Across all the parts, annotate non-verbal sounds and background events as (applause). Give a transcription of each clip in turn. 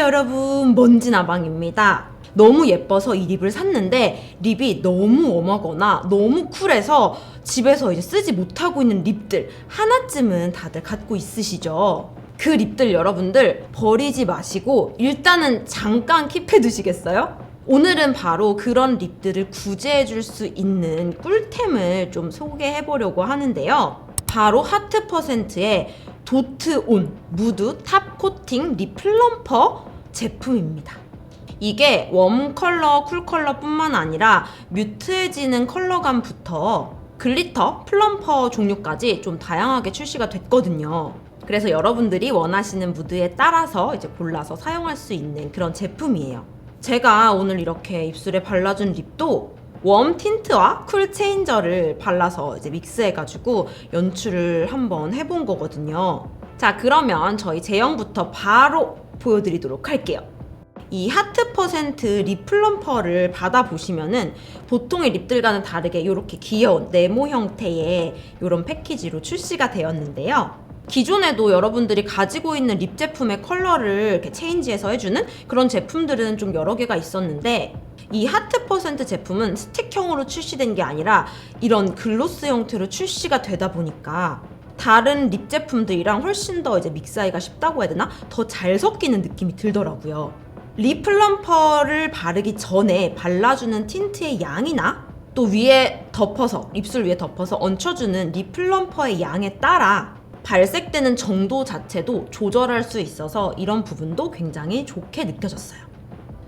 여러분 먼지나방입니다 너무 예뻐서 이 립을 샀는데 립이 너무 웜하거나 너무 쿨해서 집에서 이제 쓰지 못하고 있는 립들 하나쯤은 다들 갖고 있으시죠 그 립들 여러분들 버리지 마시고 일단은 잠깐 킵해 두시겠어요? 오늘은 바로 그런 립들을 구제해 줄 수 있는 꿀템을 좀 소개해 보려고 하는데요. 바로 하트 퍼센트의 도트 온 무드 탑 코팅 립 플럼퍼 제품입니다. 이게 웜 컬러, 쿨 컬러뿐만 아니라 뮤트해지는 컬러감부터 글리터, 플럼퍼 종류까지 좀 다양하게 출시가 됐거든요. 그래서 여러분들이 원하시는 무드에 따라서 이제 골라서 사용할 수 있는 그런 제품이에요. 제가 오늘 이렇게 입술에 발라준 립도 웜 틴트와 쿨 체인저를 발라서 이제 믹스해가지고 연출을 한번 해본 거거든요. 자, 그러면 저희 제형부터 바로 보여드리도록 할게요. 이 하트 퍼센트 립 플럼퍼를 받아보시면은 보통의 립들과는 다르게 이렇게 귀여운 네모 형태의 이런 패키지로 출시가 되었는데요. 기존에도 여러분들이 가지고 있는 립 제품의 컬러를 이렇게 체인지해서 해주는 그런 제품들은 좀 여러 개가 있었는데 이 하트 퍼센트 제품은 스틱형으로 출시된 게 아니라 이런 글로스 형태로 출시가 되다 보니까 다른 립 제품들이랑 훨씬 더 이제 믹스하기가 쉽다고 해야 되나? 더 잘 섞이는 느낌이 들더라고요. 립 플럼퍼를 바르기 전에 발라주는 틴트의 양이나 또 위에 덮어서 입술 위에 덮어서 얹혀주는 립 플럼퍼의 양에 따라 발색되는 정도 자체도 조절할 수 있어서 이런 부분도 굉장히 좋게 느껴졌어요.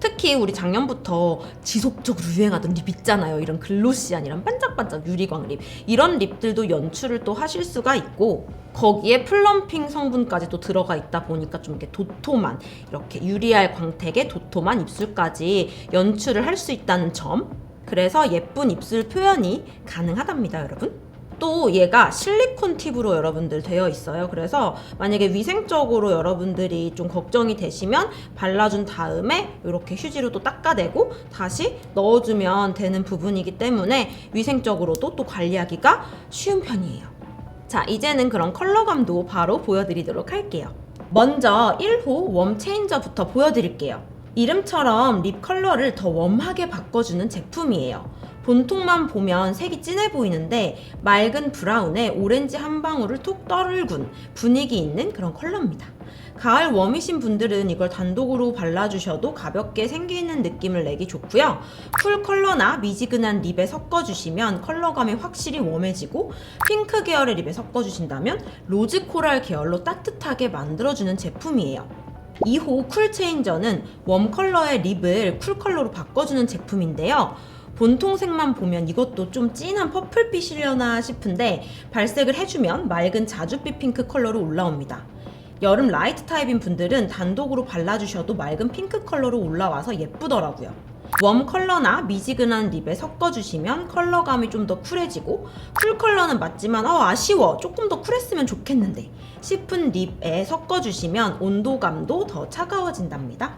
특히 우리 작년부터 지속적으로 유행하던 립 있잖아요. 이런 글로시한 이런 반짝반짝 유리광 립. 이런 립들도 연출을 또 하실 수가 있고 거기에 플럼핑 성분까지 또 들어가 있다 보니까 좀 이렇게 도톰한 이렇게 유리알 광택의 도톰한 입술까지 연출을 할 수 있다는 점. 그래서 예쁜 입술 표현이 가능하답니다, 여러분. 또 얘가 실리콘 팁으로 여러분들 되어 있어요. 그래서 만약에 위생적으로 여러분들이 좀 걱정이 되시면 발라준 다음에 이렇게 휴지로 또 닦아내고 다시 넣어주면 되는 부분이기 때문에 위생적으로도 또 관리하기가 쉬운 편이에요. 자, 이제는 그런 컬러감도 바로 보여드리도록 할게요. 먼저 1호 웜 체인저부터 보여드릴게요. 이름처럼 립 컬러를 더 웜하게 바꿔주는 제품이에요. 본통만 보면 색이 진해 보이는데 맑은 브라운에 오렌지 한 방울을 톡 떨군 분위기 있는 그런 컬러입니다. 가을 웜이신 분들은 이걸 단독으로 발라주셔도 가볍게 생기는 느낌을 내기 좋고요. 쿨 컬러나 미지근한 립에 섞어주시면 컬러감이 확실히 웜해지고 핑크 계열의 립에 섞어주신다면 로즈 코랄 계열로 따뜻하게 만들어주는 제품이에요. 2호 쿨 체인저는 웜 컬러의 립을 쿨 컬러로 바꿔주는 제품인데요. 본통색만 보면 이것도 좀 진한 퍼플빛이려나 싶은데 발색을 해주면 맑은 자줏빛 핑크 컬러로 올라옵니다. 여름 라이트 타입인 분들은 단독으로 발라주셔도 맑은 핑크 컬러로 올라와서 예쁘더라고요. 웜 컬러나 미지근한 립에 섞어주시면 컬러감이 좀 더 쿨해지고 쿨 컬러는 맞지만 어 아쉬워 조금 더 쿨했으면 좋겠는데 싶은 립에 섞어주시면 온도감도 더 차가워진답니다.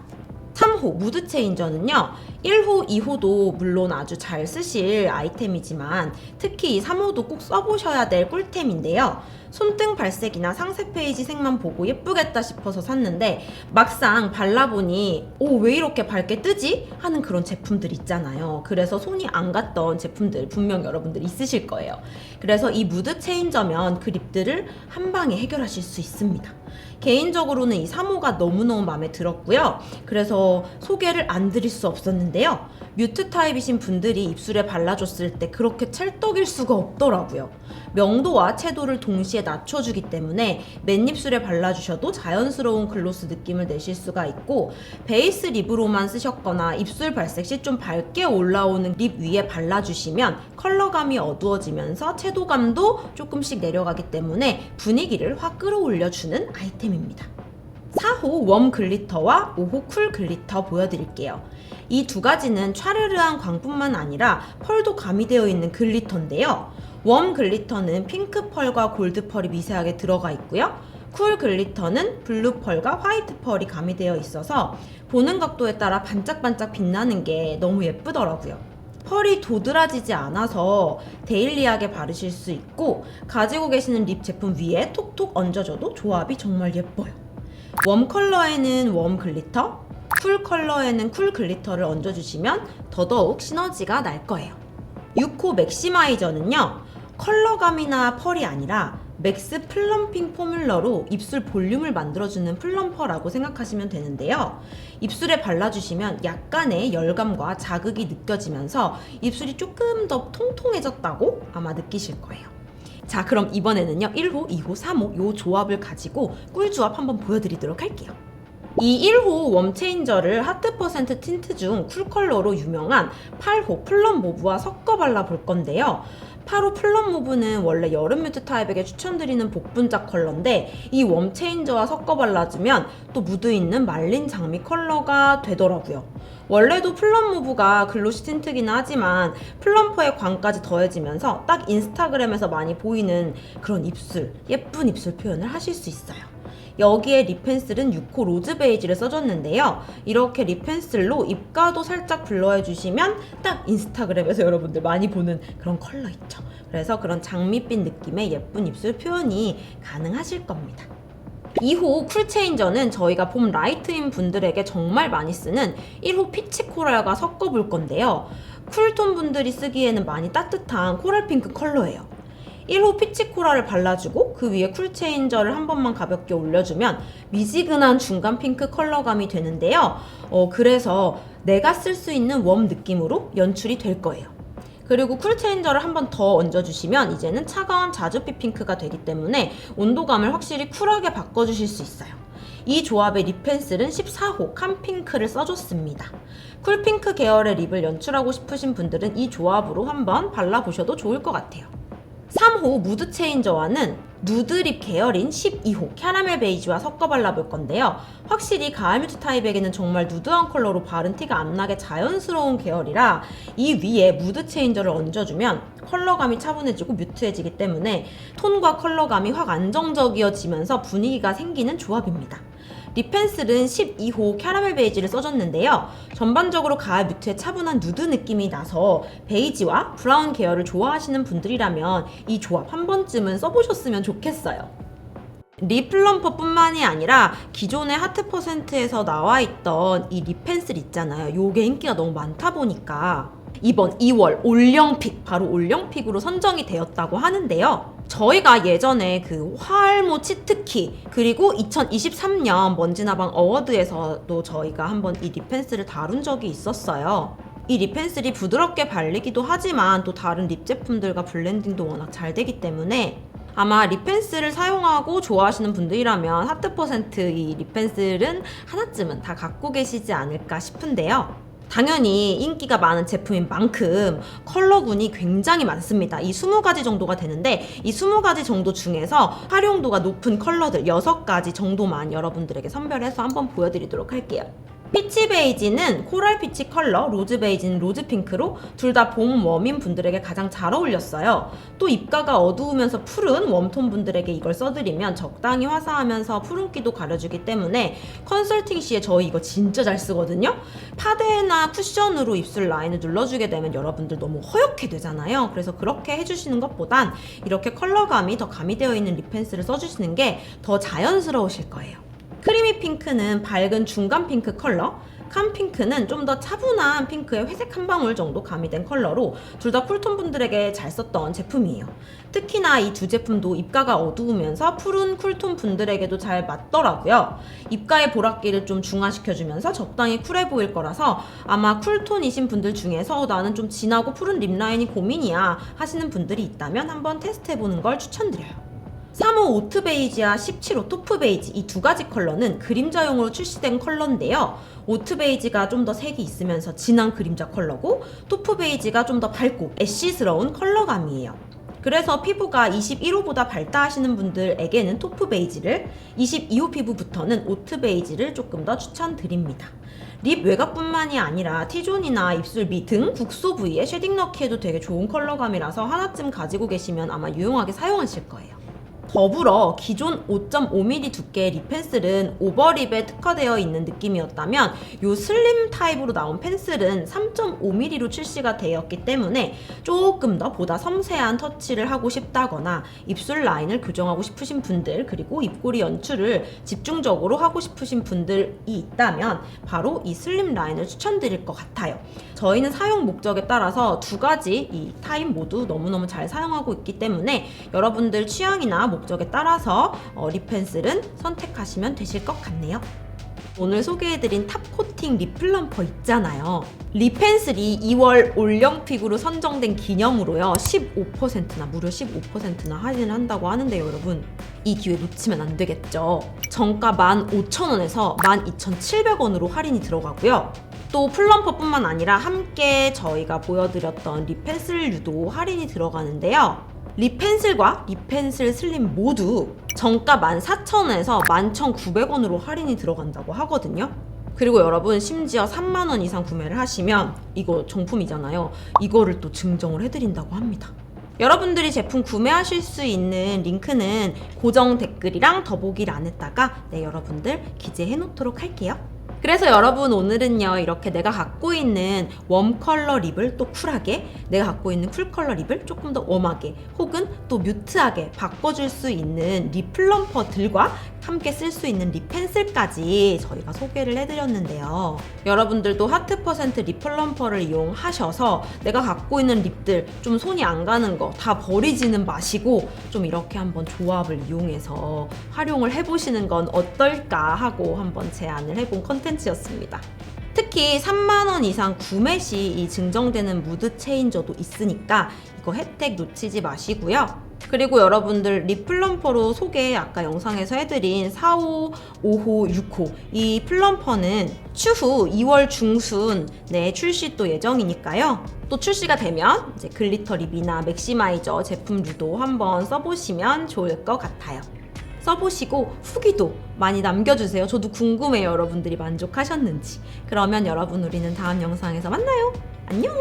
3호 무드 체인저는요. 1호, 2호도 물론 아주 잘 쓰실 아이템이지만 특히 이 3호도 꼭 써보셔야 될 꿀템인데요. 손등 발색이나 상세 페이지 색만 보고 예쁘겠다 싶어서 샀는데 막상 발라보니 오 왜 이렇게 밝게 뜨지? 하는 그런 제품들 있잖아요. 그래서 손이 안 갔던 제품들 분명 여러분들 있으실 거예요. 그래서 이 무드 체인저면 그 립들을 한 방에 해결하실 수 있습니다. 개인적으로는 이 3호가 너무너무 마음에 들었고요. 그래서 소개를 안 드릴 수 없었는데요. 뮤트 타입이신 분들이 입술에 발라줬을 때 그렇게 찰떡일 수가 없더라고요. 명도와 채도를 동시에 낮춰주기 때문에 맨입술에 발라주셔도 자연스러운 글로스 느낌을 내실 수가 있고 베이스 립으로만 쓰셨거나 입술 발색 시 좀 밝게 올라오는 립 위에 발라주시면 컬러감이 어두워지면서 채도감도 조금씩 내려가기 때문에 분위기를 확 끌어올려주는 아이템입니다. 4호 웜 글리터와 5호 쿨 글리터 보여드릴게요. 이 두 가지는 촤르르한 광뿐만 아니라 펄도 가미되어 있는 글리터인데요. 웜 글리터는 핑크 펄과 골드 펄이 미세하게 들어가 있고요. 쿨 글리터는 블루 펄과 화이트 펄이 가미되어 있어서 보는 각도에 따라 반짝반짝 빛나는 게 너무 예쁘더라고요. 펄이 도드라지지 않아서 데일리하게 바르실 수 있고 가지고 계시는 립 제품 위에 톡톡 얹어줘도 조합이 정말 예뻐요. 웜 컬러에는 웜 글리터, 쿨 컬러에는 쿨 글리터를 얹어주시면 더더욱 시너지가 날 거예요. 6호 맥시마이저는요, 컬러감이나 펄이 아니라 맥스 플럼핑 포뮬러로 입술 볼륨을 만들어주는 플럼퍼라고 생각하시면 되는데요. 입술에 발라주시면 약간의 열감과 자극이 느껴지면서 입술이 조금 더 통통해졌다고 아마 느끼실 거예요. 자, 그럼 이번에는요, 1호, 2호, 3호 요 조합을 가지고 꿀 조합 한번 보여드리도록 할게요. 이 1호 웜체인저를 하트 퍼센트 틴트 중 쿨 컬러로 유명한 8호 플럼 모브와 섞어 발라 볼 건데요. 8호 플럼 모브는 원래 여름 뮤트 타입에게 추천드리는 복분자 컬러인데 이 웜체인저와 섞어 발라주면 또 무드 있는 말린 장미 컬러가 되더라고요. 원래도 플럼 모브가 글로시 틴트긴 하지만 플럼퍼의 광까지 더해지면서 딱 인스타그램에서 많이 보이는 그런 입술, 예쁜 입술 표현을 하실 수 있어요. 여기에 립 펜슬은 6호 로즈 베이지를 써줬는데요. 이렇게 립 펜슬로 입가도 살짝 블러해 주시면 딱 인스타그램에서 (laughs) 여러분들 많이 보는 그런 컬러 있죠. 그래서 그런 장밋빛 느낌의 예쁜 입술 표현이 가능하실 겁니다. 2호 쿨체인저는 저희가 봄 라이트인 분들에게 정말 많이 쓰는 1호 피치 코랄과 섞어볼 건데요. 쿨톤 분들이 쓰기에는 많이 따뜻한 코랄 핑크 컬러예요. 1호 피치 코랄을 발라주고 그 위에 쿨 체인저를 한 번만 가볍게 올려주면 미지근한 중간 핑크 컬러감이 되는데요. 어, 그래서 내가 쓸 수 있는 웜 느낌으로 연출이 될 거예요. 그리고 쿨 체인저를 한 번 더 얹어주시면 이제는 차가운 자주빛 핑크가 되기 때문에 온도감을 확실히 쿨하게 바꿔주실 수 있어요. 이 조합의 립 펜슬은 14호 캄핑크를 써줬습니다. 쿨핑크 계열의 립을 연출하고 싶으신 분들은 이 조합으로 한번 발라보셔도 좋을 것 같아요. 3호 무드 체인저와는 누드립 계열인 12호 캐러멜 베이지와 섞어 발라볼 건데요. 확실히 가을 뮤트 타입에게는 정말 누드한 컬러로 바른 티가 안 나게 자연스러운 계열이라 이 위에 무드 체인저를 얹어주면 컬러감이 차분해지고 뮤트해지기 때문에 톤과 컬러감이 확 안정적이어지면서 분위기가 생기는 조합입니다. 립 펜슬은 12호 캐러멜 베이지를 써줬는데요. 전반적으로 가을 뮤트의 차분한 누드 느낌이 나서 베이지와 브라운 계열을 좋아하시는 분들이라면 이 조합 한 번쯤은 써보셨으면 좋겠 어요. 립 플럼퍼뿐만이 아니라 기존의 하트 퍼센트에서 나와 있던 이 립 펜슬 있잖아요. 요게 인기가 너무 많다 보니까 이번 2월 올영픽 바로 올영픽으로 선정이 되었다고 하는데요. 저희가 예전에 그 화알모 치트키 그리고 2023년 먼지나방 어워드에서도 저희가 한번 이 립 펜슬을 다룬 적이 있었어요. 이 립 펜슬이 부드럽게 발리기도 하지만 또 다른 립 제품들과 블렌딩도 워낙 잘 되기 때문에 아마 립 펜슬을 사용하고 좋아하시는 분들이라면 하트 퍼센트 이 립 펜슬은 하나쯤은 다 갖고 계시지 않을까 싶은데요. 당연히 인기가 많은 제품인 만큼 컬러군이 굉장히 많습니다. 이 20가지 정도가 되는데 이 20가지 정도 중에서 활용도가 높은 컬러들 6가지 정도만 여러분들에게 선별해서 한번 보여드리도록 할게요. 피치 베이지는 코랄 피치 컬러, 로즈 베이지는 로즈 핑크로 둘 다 봄 웜인 분들에게 가장 잘 어울렸어요. 또 입가가 어두우면서 푸른 웜톤 분들에게 이걸 써드리면 적당히 화사하면서 푸른기도 가려주기 때문에 컨설팅 시에 저희 이거 진짜 잘 쓰거든요. 파데나 쿠션으로 입술 라인을 눌러주게 되면 여러분들 너무 허옇게 되잖아요. 그래서 그렇게 해주시는 것보단 이렇게 컬러감이 더 가미되어 있는 립 펜슬을 써주시는 게 더 자연스러우실 거예요. 크리미 핑크는 밝은 중간 핑크 컬러, 캄 핑크는 좀 더 차분한 핑크의 회색 한 방울 정도 가미된 컬러로 둘 다 쿨톤 분들에게 잘 썼던 제품이에요. 특히나 이 두 제품도 입가가 어두우면서 푸른 쿨톤 분들에게도 잘 맞더라고요. 입가의 보랏기를 좀 중화시켜주면서 적당히 쿨해 보일 거라서 아마 쿨톤이신 분들 중에서 나는 좀 진하고 푸른 립 라인이 고민이야 하시는 분들이 있다면 한번 테스트해보는 걸 추천드려요. 3호 오트 베이지와 17호 토프 베이지 이 두 가지 컬러는 그림자용으로 출시된 컬러인데요. 오트 베이지가 좀 더 색이 있으면서 진한 그림자 컬러고 토프 베이지가 좀 더 밝고 애쉬스러운 컬러감이에요. 그래서 피부가 21호보다 밝다 하시는 분들에게는 토프 베이지를 22호 피부부터는 오트 베이지를 조금 더 추천드립니다. 립 외곽뿐만이 아니라 T존이나 입술 밑 등 국소 부위에 쉐딩 넣기에도 되게 좋은 컬러감이라서 하나쯤 가지고 계시면 아마 유용하게 사용하실 거예요. 더불어 기존 5.5mm 두께의 립 펜슬은 오버립에 특화되어 있는 느낌이었다면 이 슬림 타입으로 나온 펜슬은 3.5mm로 출시가 되었기 때문에 조금 더 보다 섬세한 터치를 하고 싶다거나 입술 라인을 교정하고 싶으신 분들 그리고 입꼬리 연출을 집중적으로 하고 싶으신 분들이 있다면 바로 이 슬림 라인을 추천드릴 것 같아요. 저희는 사용 목적에 따라서 두 가지 이 타입 모두 너무너무 잘 사용하고 있기 때문에 여러분들 취향이나 목적에 따라서 어, 립 펜슬은 선택하시면 되실 것 같네요. 오늘 소개해드린 탑 코팅 립 플럼퍼 있잖아요. 립 펜슬이 2월 올영픽으로 선정된 기념으로요. 15%나 무려 15%나 할인을 한다고 하는데요, 여러분. 이 기회 놓치면 안 되겠죠. 정가 15,000원에서 12,700원으로 할인이 들어가고요. 또 플럼퍼뿐만 아니라 함께 저희가 보여드렸던 립 펜슬류도 할인이 들어가는데요. 립 펜슬과 립 펜슬 슬림 모두 정가 14,000원에서 11,900원으로 할인이 들어간다고 하거든요. 그리고 여러분 심지어 3만 원 이상 구매를 하시면 이거 정품이잖아요. 이거를 또 증정을 해드린다고 합니다. 여러분들이 제품 구매하실 수 있는 링크는 고정 댓글이랑 더보기란에다가 네 여러분들 기재해 놓도록 할게요. 그래서 여러분 오늘은요 이렇게 내가 갖고 있는 웜 컬러 립을 또 쿨하게 내가 갖고 있는 쿨 컬러 립을 조금 더 웜하게 혹은 또 뮤트하게 바꿔줄 수 있는 립 플럼퍼들과 함께 쓸 수 있는 립 펜슬까지 저희가 소개를 해드렸는데요 여러분들도 하트 퍼센트 립 플럼퍼를 이용하셔서 내가 갖고 있는 립들 좀 손이 안 가는 거 다 버리지는 마시고 좀 이렇게 한번 조합을 이용해서 활용을 해보시는 건 어떨까 하고 한번 제안을 해본 컨텐츠였습니다. 특히 3만원 이상 구매 시 이 증정되는 무드 체인저도 있으니까 이거 혜택 놓치지 마시고요. 그리고 여러분들 립 플럼퍼로 소개 아까 영상에서 해드린 4호, 5호, 6호 이 플럼퍼는 추후 2월 중순 내 출시 또 예정이니까요. 또 출시가 되면 이제 글리터 립이나 맥시마이저 제품류도 한번 써보시면 좋을 것 같아요. 써보시고 후기도 많이 남겨주세요. 저도 궁금해요. 여러분들이 만족하셨는지. 그러면 여러분 우리는 다음 영상에서 만나요. 안녕!